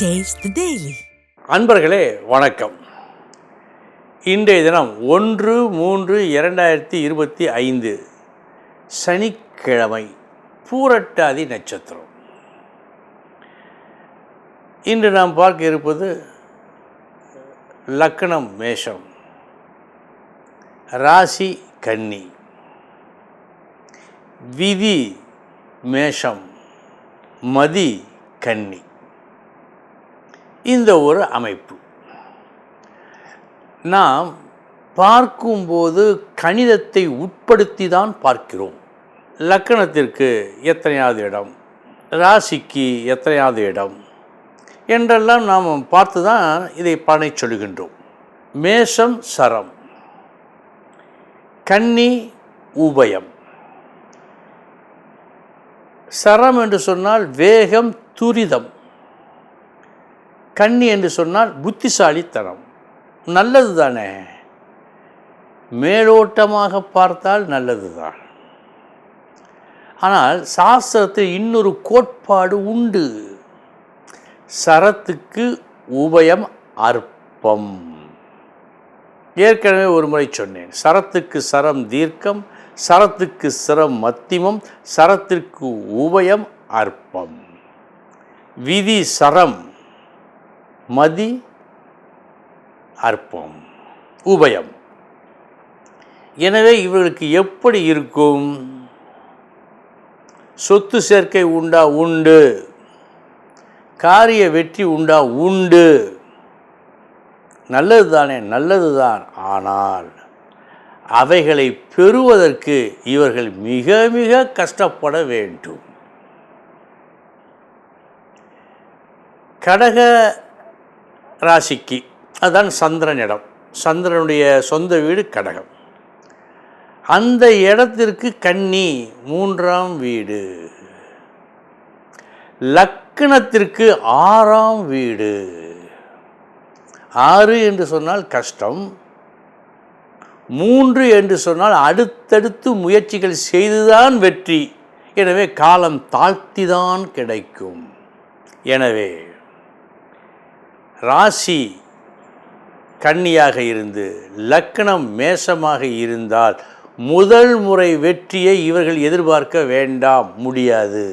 Taste அன்பர்களே வணக்கம். இன்றைய தினம் ஒன்று மூன்று இரண்டாயிரத்தி இருபத்தி ஐந்து சனிக்கிழமை பூரட்டாதி நட்சத்திரம். இன்று நாம் பார்க்க இருப்பது லக்னம் மேஷம் ராசி கன்னி விதி மேஷம் மதி கன்னி. இந்த ஒரு அமைப்பு. நாம் பார்க்கும்போது கணிதத்தை உட்படுத்தி தான் பார்க்கிறோம். லக்கணத்திற்கு எத்தனையாவது இடம்? ராசிக்கு எத்தனையாவது இடம்? என்றெல்லாம் நாம் பார்த்து தான் இதை பலனை சொல்கின்றோம். மேஷம் சரம். கன்னி உபயம். சரம் என்று சொன்னால் வேகம் துரிதம். கன்னி என்று சொன்னால் புத்திசாலித்தனம். நல்லது தானே மேலோட்டமாக பார்த்தால் நல்லது தான் ஆனால் சாஸ்திரத்தில் இன்னொரு கோட்பாடு உண்டு. சரத்துக்கு உபயம் அற்பம். ஏற்கனவே ஒரு முறை சொன்னேன். சரத்துக்கு சரம் தீர்க்கம் சரத்துக்கு சிரம் மத்திமம் சரத்திற்கு உபயம் அற்பம். விதி சரம். மதி அற்பம் உபயம். எனவே இவர்களுக்கு எப்படி இருக்கும்? சொத்து சேர்க்கை உண்டா உண்டு? காரிய வெற்றி உண்டா உண்டு? நல்லது தானே நல்லது தான் ஆனால் அவைகளை பெறுவதற்கு இவர்கள் மிக மிக கஷ்டப்பட வேண்டும். கடக ராசிக்கு. அதுதான் சந்திரன் இடம் சந்திரனுடைய சொந்த வீடு கடகம். அந்த இடத்திற்கு கன்னி மூன்றாம் வீடு. லக்கணத்திற்கு ஆறாம் வீடு. ஆறு என்று சொன்னால் கஷ்டம். மூன்று என்று சொன்னால் அடுத்தடுத்து முயற்சிகள் செய்துதான் வெற்றி. எனவே காலம் தாழ்த்திதான் கிடைக்கும். எனவே ராசி கன்னியாக இருந்து லக்னம் மேஷமாக இருந்தால் முதல் முறை வெற்றியை இவர்கள் எதிர்பார்க்க வேண்டாம் முடியாது.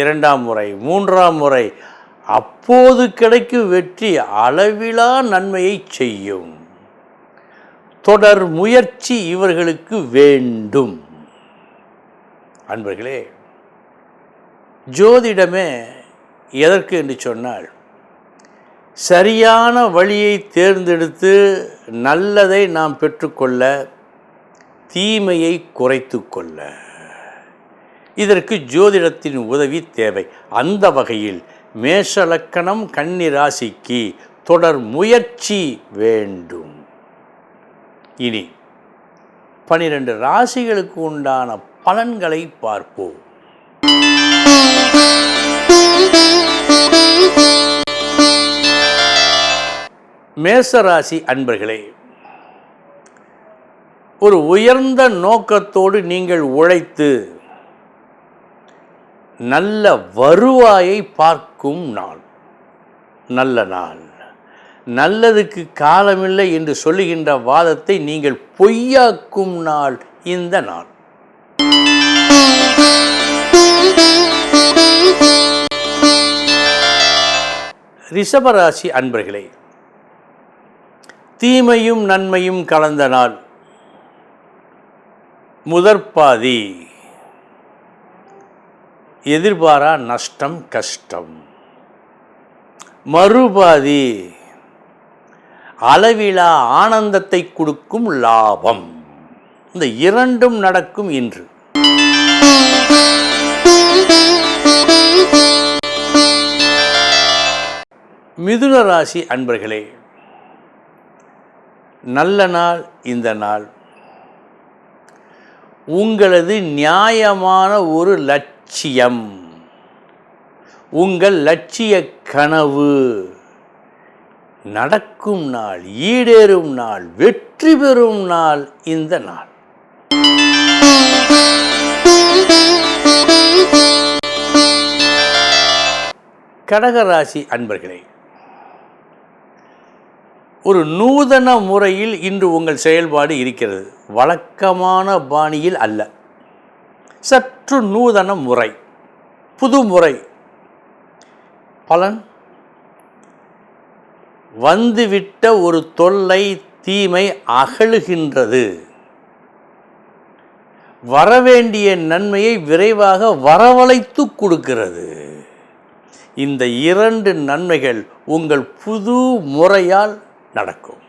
இரண்டாம் முறை மூன்றாம் முறை அப்போது கிடைக்கும் வெற்றி அளவிலா நன்மையை செய்யும். தொடர் முயற்சி இவர்களுக்கு வேண்டும். அன்பர்களே ஜோதிடமே எதற்கு என்று சொன்னால் சரியான வழியை தேர்ந்தெடுத்து நல்லதை நாம் பெற்றுக்கொள்ள தீமையை குறைத்து கொள்ள. இதற்கு ஜோதிடத்தின் உதவி தேவை. அந்த வகையில் மேஷலக்கணம் கன்னி ராசிக்கு தொடர் முயற்சி வேண்டும். இனி பனிரெண்டு ராசிகளுக்கு உண்டான பலன்களை பார்ப்போம். மேசராசி அன்பர்களே ஒரு உயர்ந்த நோக்கத்தோடு நீங்கள் உழைத்து நல்ல வருவாயை பார்க்கும் நாள் நல்ல நாள். நல்லதுக்கு காலமில்லை என்று சொல்லுகின்ற வாதத்தை நீங்கள் பொய்யாக்கும் நாள் இந்த நாள். ரிஷபராசி அன்பர்களே தீமையும் நன்மையும் கலந்த நாள். முதற்பாதி. எதிர்பாரா நஷ்டம் கஷ்டம். மறுபாதி. அளவிலா ஆனந்தத்தை கொடுக்கும் லாபம். இந்த இரண்டும் நடக்கும் இன்று. மிதுன ராசி அன்பர்களே நல்ல நாள் இந்த நாள். உங்களது நியாயமான ஒரு லட்சியம். உங்கள் லட்சிய கனவு. நடக்கும் நாள் ஈடேறும் நாள் வெற்றி பெறும் நாள் இந்த நாள். கடகராசி அன்பர்களே ஒரு நூதன முறையில் இன்று உங்கள் செயல்பாடு இருக்கிறது. வழக்கமான பாணியில் அல்ல. சற்று நூதன முறை புது முறை. பலன்? வந்துவிட்ட ஒரு தொல்லை தீமை அகழுகின்றது வரவேண்டிய நன்மையை விரைவாக வரவழைத்து கொடுக்கிறது. இந்த இரண்டு நன்மைகள் உங்கள் புது முறையால் நடக்கும்.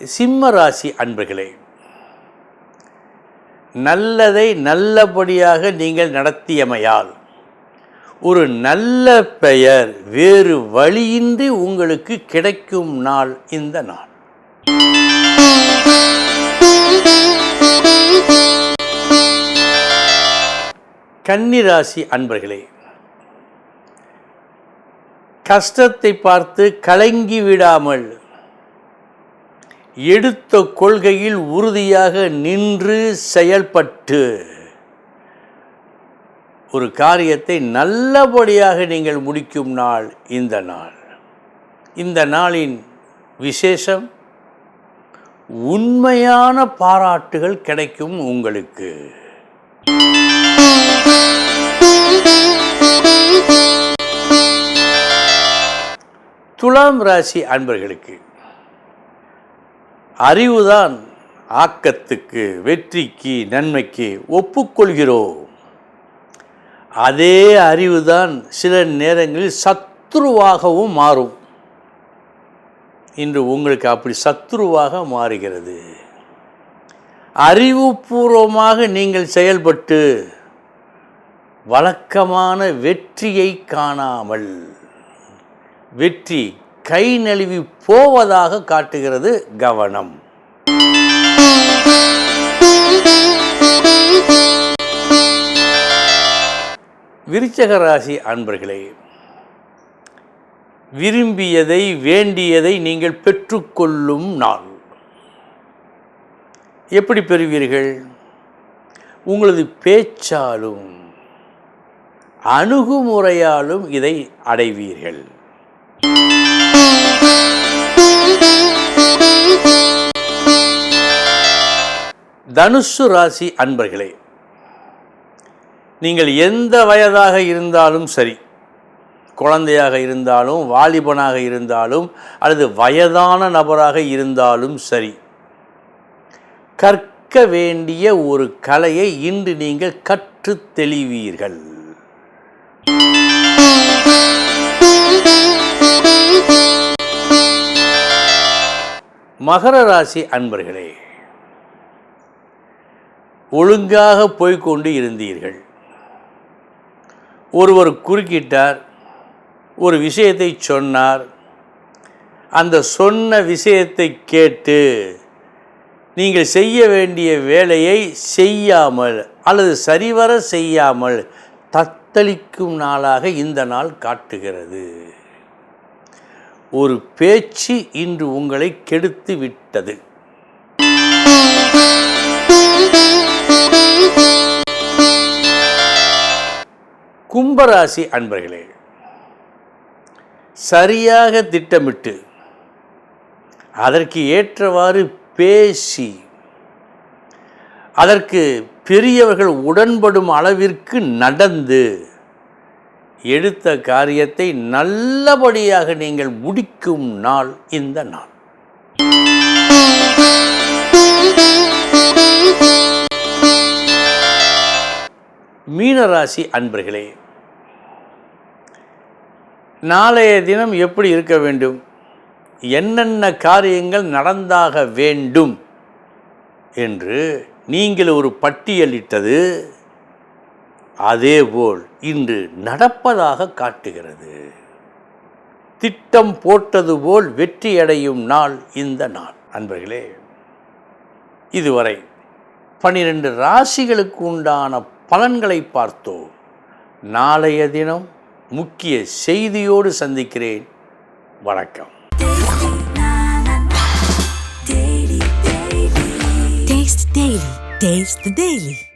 சிம்ம ராசி அன்பர்களே நல்லதை நல்லபடியாக நீங்கள் நடத்தியமையால் ஒரு நல்ல பெயர் வேறு வழியின்றி உங்களுக்கு கிடைக்கும் நாள் இந்த நாள். கன்னிராசி அன்பர்களே கஷ்டத்தை பார்த்து கலங்கி விடாமல் எடுத்த கொள்கையில் உறுதியாக நின்று செயல்பட்டு ஒரு காரியத்தை நல்லபடியாக நீங்கள் முடிக்கும் நாள் இந்த நாள். இந்த நாளின் விசேஷம் உண்மையான பாராட்டுகள் கிடைக்கும் உங்களுக்கு. துலாம் ராசி அன்பர்களுக்கு அறிவுதான் ஆக்கத்துக்கு வெற்றிக்கு நன்மைக்கு ஒப்புக்கொள்கிறோம். அதே அறிவுதான் சில நேரங்களில் சத்ருவாகவும் மாறும். இன்று உங்களுக்கு அப்படி சத்ருவாக மாறுகிறது. அறிவுபூர்வமாக நீங்கள் செயல்பட்டு வழக்கமான வெற்றியை காணாமல். வெற்றி கை நழுவி போவதாக காட்டுகிறது கவனம். விருச்சக ராசி அன்பர்களே விரும்பியதை வேண்டியதை நீங்கள் பெற்றுக்கொள்ளும் நாள். எப்படி பெறுவீர்கள்? உங்களது பேச்சாலும் அணுகுமுறையாலும் இதை அடைவீர்கள். தனுசு ராசி அன்பர்களே நீங்கள் எந்த வயதாக இருந்தாலும் சரி குழந்தையாக இருந்தாலும் வாலிபனாக இருந்தாலும் அல்லது வயதான நபராக இருந்தாலும் சரி கற்க வேண்டிய ஒரு கலையை இன்று நீங்கள் கற்று தெளிவீர்கள். மகர ராசி அன்பர்களே ஒழுங்காக போய்க்கொண்டு இருந்தீர்கள். ஒருவர் குறுக்கிட்டார் ஒரு விஷயத்தை சொன்னார். அந்த சொன்ன விஷயத்தை கேட்டு நீங்கள் செய்ய வேண்டிய வேலையை செய்யாமல் அல்லது சரிவர செய்யாமல் தத்தளிக்கும் நாளாக இந்த நாள் காட்டுகிறது. ஒரு பேச்சு இன்று உங்களை கெடுத்து விட்டது. கும்பராசி அன்பர்களே சரியாக திட்டமிட்டு அதற்கு ஏற்றவாறு பேசி அதற்கு பெரியவர்கள் உடன்படும் அளவிற்கு நடந்து எடுத்த காரியத்தை நல்லபடியாக நீங்கள் முடிக்கும் நாள் இந்த நாள். மீனராசி அன்பர்களே நாளைய தினம் எப்படி இருக்க வேண்டும்? என்னென்ன காரியங்கள் நடந்தாக வேண்டும்? என்று நீங்கள் ஒரு பட்டியலிட்டது அதேபோல் இன்று நடப்பதாக காட்டுகிறது. திட்டம் போட்டது போல் வெற்றியடையும் நாள் இந்த நாள். அன்பர்களே இதுவரை பனிரெண்டு ராசிகளுக்கு உண்டான பலன்களை பார்த்தோம். நாளைய தினம் முக்கிய செய்தியோடு சந்திக்கிறேன். வணக்கம். Taste Taste the Daily.